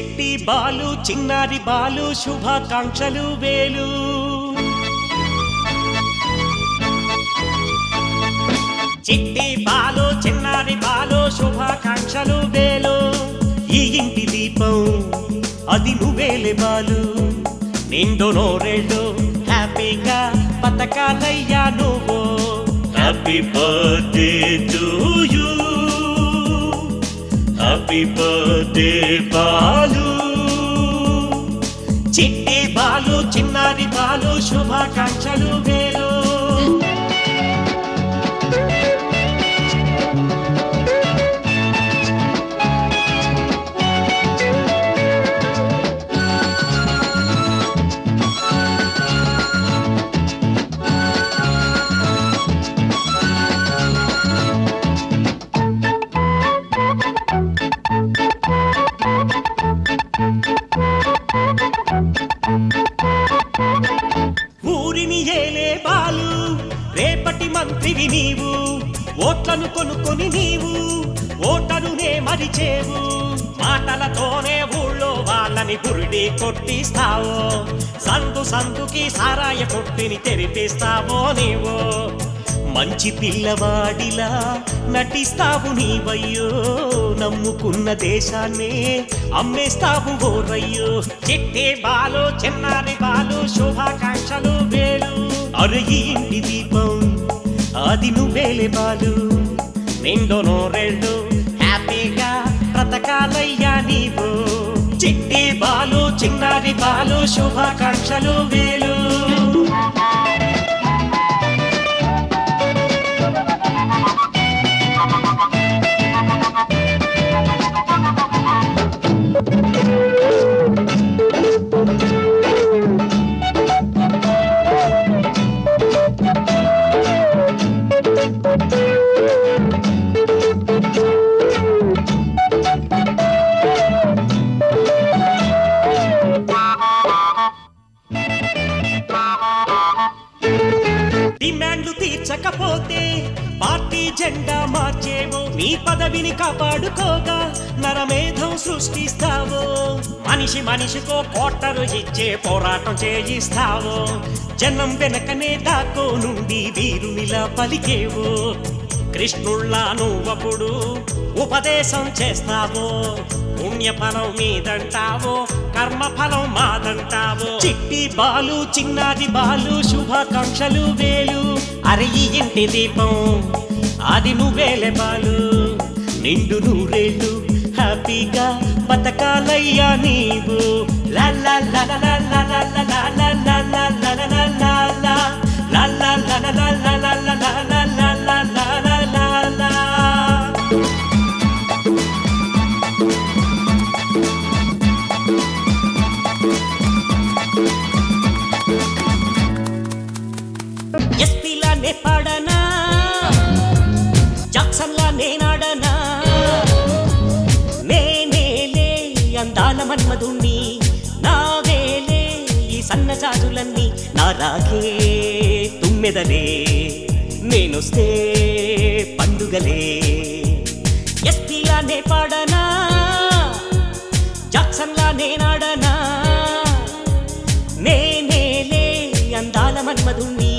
చిట్టి బాలు చిన్నారి బాలు శుభాకాంక్షలు వేలు. చిట్టి బాలు చిన్నారి బాలు శుభాకాంక్షలు వేలు. ఈ ఇంటి దీపం అది నువ్వేలే బాలు నిండు నోరెళ్ళు హ్యాపీగా బతకాలయ్యా నువ్వు. Happy birthday to you happy birthday Balu చిట్టి బాలు చిన్నారి బాలు శుభాకాంక్షలు వేలు మంత్రివి నీవు ఓట్లను కొనుక్కొని నీవు ఓటరునే మరిచేవు. మాటలతోనే ఊళ్ళో వాళ్ళని బురిడి కొట్టిస్తావో సందు సందుకి సారాయ కొట్టిని తెరిపిస్తావో నీవు. మంచి పిల్లవాడిలా నటిస్తావు నీవయ్యో నమ్ముకున్న దేశాన్నే అమ్మేస్తావు ఓరయ్యో. చెట్టే బాలు చిన్నారి బాలు శుభాకాంక్షలు వేలు. అరే ఇంటి దీపం అది నువ్వేలే బాలు. నిండు నోరెళ్ళు హ్యాపీగా బ్రతకాలయ్యా నీవు. చిట్టి బాలు చిన్నారి బాలు శుభాకాంక్షలు వేలు. thank you తీర్చకపోతే పార్టీ జెండా మార్చేవో నీ పదవిని కాపాడుకోగా నరమేధం సృష్టిస్తావో. మనిషి మనిషికో కోటరు ఇచ్చే పోరాటం చేయిస్తావో. జనం వెనకనే దాకో నుండి వీరునిలా పలికేవో కృష్ణుళ్ళా నువ్వప్పుడు ఉపదేశం చేస్తావో. పుణ్యఫలం మీదంటావో కర్మఫలం మాదంటావో చిట్టి బాలు చిన్నాది బాలు శుభాకాంక్షలు వేలు అరయి ఈ ఇంటి దీపం అది నువ్వేలే బాలు నిండు నూరేళ్ళు హ్యాపీగా బతకాలయ్యా నీవు లా లా లా లా లా లా లా లా లా లా లా అందాల మన్మధుణ్ణి నావేలే ఈ సన్నజాజులన్నీ నా రాగే తుమ్మెదలే. నేనొస్తే పండుగలే. ఎస్పీలానే పాడనా జాక్సన్లా నేనాడనా? నేనేలే అందాల మన్మధుణ్ణి